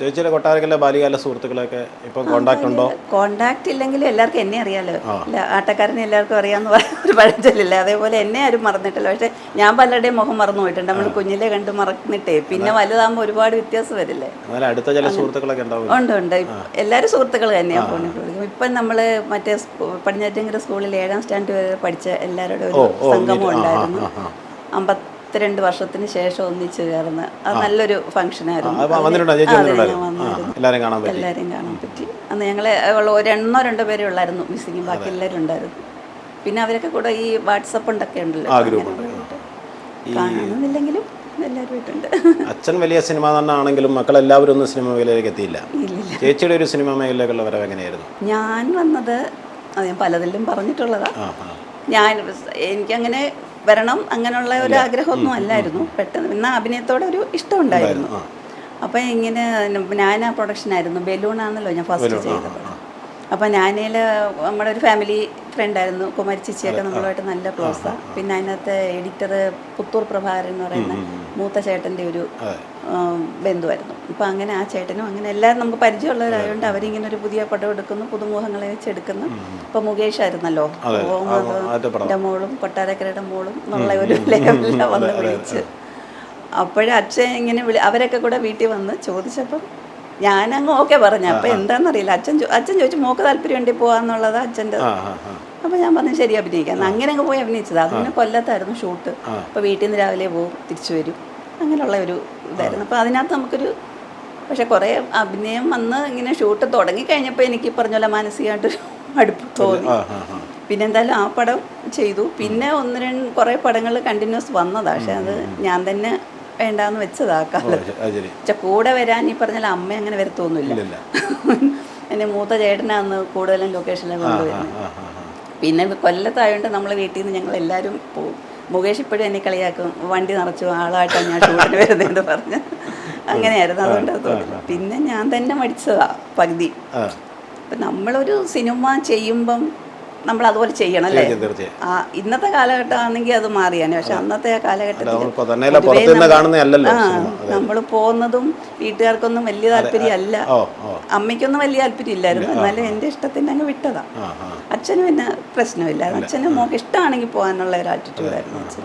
ചേച്ചിയുടെ കൊട്ടാരക്കലെ ബാലികാല സുഹൃത്തുക്കളൊക്കെ ഇപ്പം കോണ്ടാക്ട് ഉണ്ടോ? കോണ്ടാക്ട് ഇല്ലെങ്കിലും എല്ലാവർക്കും എന്നെ അറിയാലോ. ആട്ടക്കാരനെ എല്ലാവർക്കും അറിയാന്ന് ഒരു പഴഞ്ചൊല്ലില്ല? അതേപോലെ എന്നെ ആരും മറന്നിട്ടില്ല. പക്ഷെ ഞാൻ പലരുടെയും മുഖം മറന്നു പോയിട്ടുണ്ട്. നമ്മൾ കുഞ്ഞിലെ കണ്ട് മറന്നിട്ടേ. പിന്നെ വലുതാകുമ്പോൾ ഒരുപാട് വ്യത്യാസം വരില്ലേ? അടുത്ത ചില സുഹൃത്തുക്കളൊക്കെ ഉണ്ട് ഉണ്ട്. എല്ലാവരും സുഹൃത്തുക്കൾ തന്നെയാണ് ഫോണിൽ വിളിക്കും ഇപ്പം നമ്മൾ മറ്റേ പടിഞ്ഞാറ്റങ്കര സ്കൂളിൽ ഏഴാം സ്റ്റാൻഡ് വരെ പഠിച്ച എല്ലാവരുടെ ഒരു സംഗമം ഉണ്ടായിരുന്നു. അമ്പത്തിരണ്ട് വർഷത്തിന് ശേഷം ഒന്നിച്ച് ചേർന്ന്. അത് നല്ലൊരു ഫംഗ്ഷനായിരുന്നു. എല്ലാവരും കാണാൻ പറ്റി. അന്ന് ഞങ്ങളെ ഉള്ള ഒരു എണ്ണോ രണ്ടോ പേരേ ഉള്ളായിരുന്നു മിസ്സിങ് ബാക്കി എല്ലാവരും ഉണ്ടായിരുന്നു. പിന്നെ അവരൊക്കെ കൂടെ ഈ വാട്സപ്പ് ഉണ്ടൊക്കെ ഉണ്ടല്ലോ. കാണുന്നില്ലെങ്കിലും എല്ലാവരും അച്ഛൻ വലിയ സിനിമ നടനാണെങ്കിലും മക്കളെല്ലാവരും ഒന്നും സിനിമ മേഖലയിലേക്ക് എത്തിയില്ല. ചേച്ചിയുടെ ഒരു സിനിമ മേഖലയിലേക്കുള്ള വരവ് എങ്ങനെയായിരുന്നു? ഞാൻ വന്നത് അത് ഞാൻ പലതിലും പറഞ്ഞിട്ടുള്ളതാ. ആ ആ. ഞാൻ എനിക്കങ്ങനെ വരണം അങ്ങനെയുള്ള ഒരു ആഗ്രഹമൊന്നും അല്ലായിരുന്നു. പെട്ടെന്ന് എന്നാൽ അഭിനയത്തോടെ ഒരു ഇഷ്ടമുണ്ടായിരുന്നു. ഉണ്ടായിരുന്നു അപ്പം ഇങ്ങനെ ഞാൻ ആ പ്രൊഡക്ഷനായിരുന്നു. ബലൂണാണല്ലോ ഞാൻ ഫസ്റ്റ് ചെയ്തത്. അപ്പം ഞാനേൽ നമ്മുടെ ഒരു ഫാമിലി ഫ്രണ്ടായിരുന്നു കുമാരി ചേച്ചിയൊക്കെ നമ്മളുമായിട്ട് നല്ല ക്ലോസാണ് പിന്നെ അതിനകത്ത് എഡിറ്റർ പുത്തൂർ പ്രഭാകരൻ എന്ന് പറയുന്ന മൂത്ത ചേട്ടന്റെ ഒരു ബന്ധുവായിരുന്നു. അപ്പോൾ അങ്ങനെ ആ ചേട്ടനും അങ്ങനെ എല്ലാവരും നമുക്ക് പരിചയമുള്ളവരായതുകൊണ്ട് അവരിങ്ങനെ ഒരു പുതിയ പടം എടുക്കുന്നു പുതുമുഖങ്ങളെ വെച്ചെടുക്കുന്നു ഇപ്പം മുകേഷ് ആയിരുന്നല്ലോ അതെ. അത്. എന്റെ മോളും കൊട്ടാരക്കരയുടെ മോളും എന്നുള്ള ഒരു ലെവലിലാണ് വന്ന് വിളിച്ച്. അപ്പോഴും അച്ഛൻ ഇങ്ങനെ വിളി അവരൊക്കെ കൂടെ വീട്ടിൽ വന്ന് ചോദിച്ചപ്പം ഞാനങ്ങ് ഓക്കെ പറഞ്ഞു. അപ്പം എന്താണെന്നറിയില്ല അച്ഛൻ അച്ഛൻ ചോദിച്ചു മോക്ക് താല്പര്യം ഉണ്ടെങ്കിൽ പോകാന്നുള്ളത് അച്ഛന്റെ അപ്പോൾ ഞാൻ പറഞ്ഞു ശരി അഭിനയിക്കാം. അങ്ങനെ അങ്ങ് പോയി അഭിനയിച്ചത്. അതിന് കൊല്ലത്തായിരുന്നു ഷൂട്ട്. അപ്പോൾ വീട്ടിൽ നിന്ന് രാവിലെ പോകും തിരിച്ചു വരും. അങ്ങനെയുള്ള ഒരു ഇതായിരുന്നു. അപ്പോൾ അതിനകത്ത് നമുക്കൊരു പക്ഷെ കുറേ അഭിനയം വന്ന് ഇങ്ങനെ ഷൂട്ട് തുടങ്ങി കഴിഞ്ഞപ്പോൾ എനിക്ക് പറഞ്ഞ പോലെ മാനസികമായിട്ട് അടുപ്പ് തോന്നി. പിന്നെ എന്തായാലും ആ പടം ചെയ്തു. പിന്നെ ഒന്ന് രണ്ട് കുറേ പടങ്ങൾ കണ്ടിന്യൂസ് വന്നതാണ് പക്ഷെ അത് ഞാൻ തന്നെ വേണ്ടാന്ന് വെച്ചതാ ആ കാലത്ത്. അത് ശരി. പക്ഷെ കൂടെ വരാൻ ഈ പറഞ്ഞാൽ അമ്മ അങ്ങനെ വരത്തൊന്നുമില്ല. എന്റെ മൂത്ത ചേട്ടനാന്ന് കൂടുതലും ലൊക്കേഷനിൽ കൊണ്ടുവരുന്നത് പിന്നെ കൊല്ലത്തായതുകൊണ്ട് നമ്മൾ വീട്ടിൽ നിന്ന് ഞങ്ങൾ എല്ലാവരും പോകും മുകേഷ് ഇപ്പോഴും എന്നെ കളിയാക്കും. വണ്ടി നിറച്ചു ആളായിട്ടാണ് ഞാൻ ഷൂട്ടിന് വരുന്നതെന്ന് പറഞ്ഞ്. അങ്ങനെയായിരുന്നു അതുകൊണ്ട്. പിന്നെ ഞാൻ തന്നെ മടിച്ചതാ പകുതി അപ്പം നമ്മളൊരു സിനിമ ചെയ്യുമ്പം നമ്മൾ അതുപോലെ ചെയ്യണം അല്ലേ ആ ഇന്നത്തെ കാലഘട്ടമാണെങ്കിൽ അത് മാറിയാണ് പക്ഷെ അന്നത്തെ ആ കാലഘട്ടത്തിൽ നമ്മൾ പോകുന്നതും വീട്ടുകാർക്കൊന്നും വലിയ താല്പര്യമല്ല. അമ്മയ്ക്കൊന്നും വലിയ താല്പര്യം ഇല്ലായിരുന്നു എന്നാലും എന്റെ ഇഷ്ടത്തിന് അങ്ങ് വിട്ടതാ. അച്ഛനും പിന്നെ പ്രശ്നമില്ല. അച്ഛനും മോക്ക് ഇഷ്ടമാണെങ്കിൽ പോകാനുള്ള ഒരു ആറ്റിറ്റ്യൂഡായിരുന്നു അച്ഛൻ.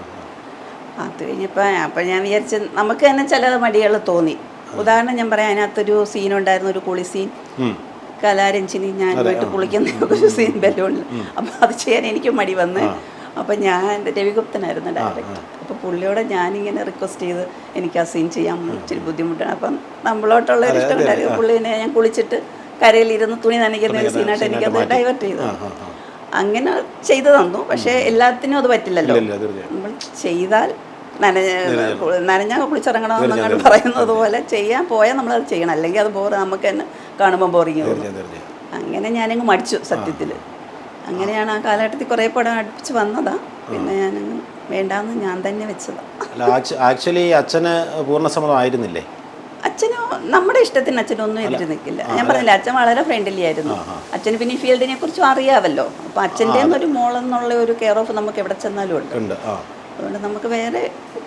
അത് കഴിഞ്ഞപ്പോൾ അപ്പം ഞാൻ വിചാരിച്ച നമുക്ക് തന്നെ ചില മടികൾ തോന്നി. ഉദാഹരണം ഞാൻ പറയാം അതിനകത്തൊരു സീൻ ഉണ്ടായിരുന്നു ഒരു കുളി സീൻ. കലാരഞ്ജിനി ഞാൻ പോയിട്ട് കുളിക്കുന്ന ഒരു സീൻ ബലൂണിൽ അപ്പം അത് ചെയ്യാൻ എനിക്ക് മടി വന്ന്. അപ്പം ഞാൻ രവിഗുപ്തനായിരുന്നു ഡയറക്ടർ അപ്പോൾ പുള്ളിയോട് ഞാനിങ്ങനെ റിക്വസ്റ്റ് ചെയ്ത് എനിക്ക് ആ സീൻ ചെയ്യാൻ ഇച്ചിരി ബുദ്ധിമുട്ടാണ്. അപ്പം നമ്മളോട്ടുള്ള ഒരു ഇഷ്ടം ഉണ്ടായിരുന്നു. പുള്ളിനെ ഞാൻ കുളിച്ചിട്ട് കരയിലിരുന്ന് തുണി നനയ്ക്കുന്ന ഒരു സീനായിട്ട് എനിക്കത് ഡൈവേർട്ട് ചെയ്തു. അങ്ങനെ ചെയ്തു തന്നു. പക്ഷേ എല്ലാത്തിനും അത് പറ്റില്ലല്ലോ. നമ്മൾ ചെയ്താൽ നനഞ്ഞ നനഞ്ഞാൽ കുളിച്ചിറങ്ങണമെന്നങ്ങനെ പറയുന്നത് പോലെ ചെയ്യാൻ പോയാൽ നമ്മളത് ചെയ്യണം. അല്ലെങ്കിൽ അത് ബോറ് നമുക്ക് തന്നെ കാണുമ്പോൾ ബോറിങ് അങ്ങനെ ഞാനങ്ങ് മടിച്ചു സത്യത്തിൽ. അങ്ങനെയാണ് ആ കാലഘട്ടത്തിൽ കുറേ പടം അടുപ്പിച്ച് വന്നതാ. പിന്നെ ഞാനങ്ങ് വേണ്ടാന്ന് ഞാൻ തന്നെ വെച്ചതാ. ആക്ച്വലി അച്ഛന് നമ്മുടെ ഇഷ്ടത്തിന് അച്ഛനൊന്നും എതിര് നിൽക്കില്ല ഞാൻ പറഞ്ഞില്ല അച്ഛൻ വളരെ ഫ്രണ്ട്ലി ആയിരുന്നു. അച്ഛന് പിന്നെ ഈ ഫീൽഡിനെ കുറിച്ചും അറിയാമല്ലോ അപ്പം അച്ഛന്റെ ഒരു മോളെന്നുള്ള ഒരു കെയർ ഓഫ് നമുക്ക് എവിടെ ചെന്നാലും ഉണ്ട്. അതുകൊണ്ട് നമുക്ക് വേറെ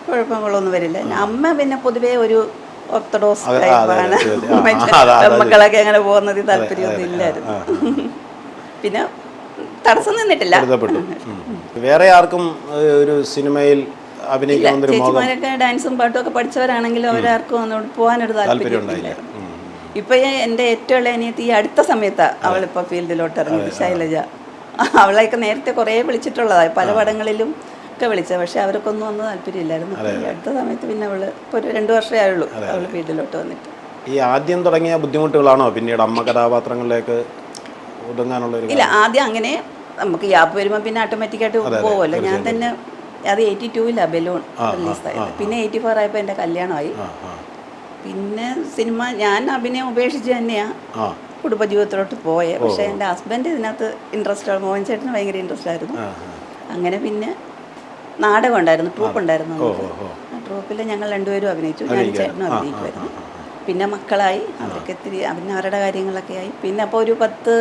കുഴപ്പങ്ങളൊന്നും വരില്ല. അമ്മ പിന്നെ പൊതുവേ ഒരു ഓർത്തഡോക്സ് ടൈപ്പാണ് മക്കളൊക്കെ അങ്ങനെ പോകുന്നതിൽ താല്പര്യമൊന്നും ഇല്ലായിരുന്നു. പിന്നെ തടസ്സം നിന്നിട്ടില്ല. വേറെ ആർക്കും ഒരു സിനിമയിൽ ചേച്ചിമാരൊക്കെ ഡാൻസും പാട്ടും ഒക്കെ പഠിച്ചവരാണെങ്കിലും അവരാർക്കും ഒന്നും പോകാനൊരു താല്പര്യം. ഇപ്പൊ ഈ എന്റെ ഏറ്റവും ഉള്ള അനിയത്തി ഈ അടുത്ത സമയത്താണ് അവളിപ്പോ ഫീൽഡിലോട്ട് ഇറങ്ങി ശൈലജ. അവളെയൊക്കെ നേരത്തെ കുറേ വിളിച്ചിട്ടുള്ളതാണ് പല പടങ്ങളിലും ഒക്കെ വിളിച്ചത്. പക്ഷെ അവർക്കൊന്നും ഒന്നും താല്പര്യമില്ലായിരുന്നു. അടുത്ത സമയത്ത് പിന്നെ അവൾ ഇപ്പോൾ ഒരു രണ്ട് വർഷമേ ആയുള്ളൂ അവൾ വീട്ടിലോട്ട് വന്നിട്ട്. ഈ ആദ്യം തുടങ്ങിയ ബുദ്ധിമുട്ടുകളാണോ പിന്നീട് അമ്മ കഥാപാത്രങ്ങളിലേക്ക് ഒതുങ്ങാനുള്ള ഇല്ല ആദ്യം അങ്ങനെ നമുക്ക് യാപ്പ് വരുമ്പോൾ പിന്നെ ഓട്ടോമാറ്റിക്കായിട്ട് പോകുമല്ലോ ഞാൻ തന്നെ അത് എയ്റ്റി ടൂവിലാണ് ബലൂൺ റിലീസായത്. പിന്നെ എയ്റ്റി ഫോർ ആയപ്പോൾ എന്റെ കല്യാണമായി. പിന്നെ സിനിമ ഞാൻ അഭിനയം ഉപേക്ഷിച്ച് തന്നെയാണ് കുടുംബജീവിതത്തിലോട്ട് പോയെ. പക്ഷേ എന്റെ ഹസ്ബൻഡ് ഇതിനകത്ത് ഇൻട്രസ്റ്റ് മോഹൻ ചേട്ടന് ഭയങ്കര ഇൻട്രസ്റ്റ് ആയിരുന്നു. അങ്ങനെ പിന്നെ നാടകം ഉണ്ടായിരുന്നു ട്രൂപ്പ് ഉണ്ടായിരുന്നു ആ ട്രൂപ്പിൽ ഞങ്ങൾ രണ്ടുപേരും അഭിനയിച്ചു ഞാൻ ചേട്ടനും അഭിനയിക്കുമായിരുന്നു പിന്നെ മക്കളായി അവരൊക്കെ ഇത്തിരി പിന്നെ അവരുടെ കാര്യങ്ങളൊക്കെ ആയി. പിന്നെ അപ്പോൾ ഒരു പത്ത്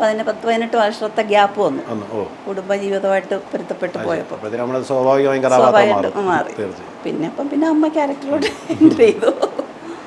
പതിനെ പത്ത് പതിനെട്ട് വർഷത്തെ ഗ്യാപ്പ് വന്നു. ഒന്ന് ഓ. കുടുംബജീവിതമായിട്ട് പൊരുത്തപ്പെട്ട് പോയപ്പോൾ സ്വാഭാവികമായിട്ടും മാറി. പിന്നെ അപ്പം പിന്നെ അമ്മ ക്യാരക്ടറോട് എന്റർ ചെയ്തു?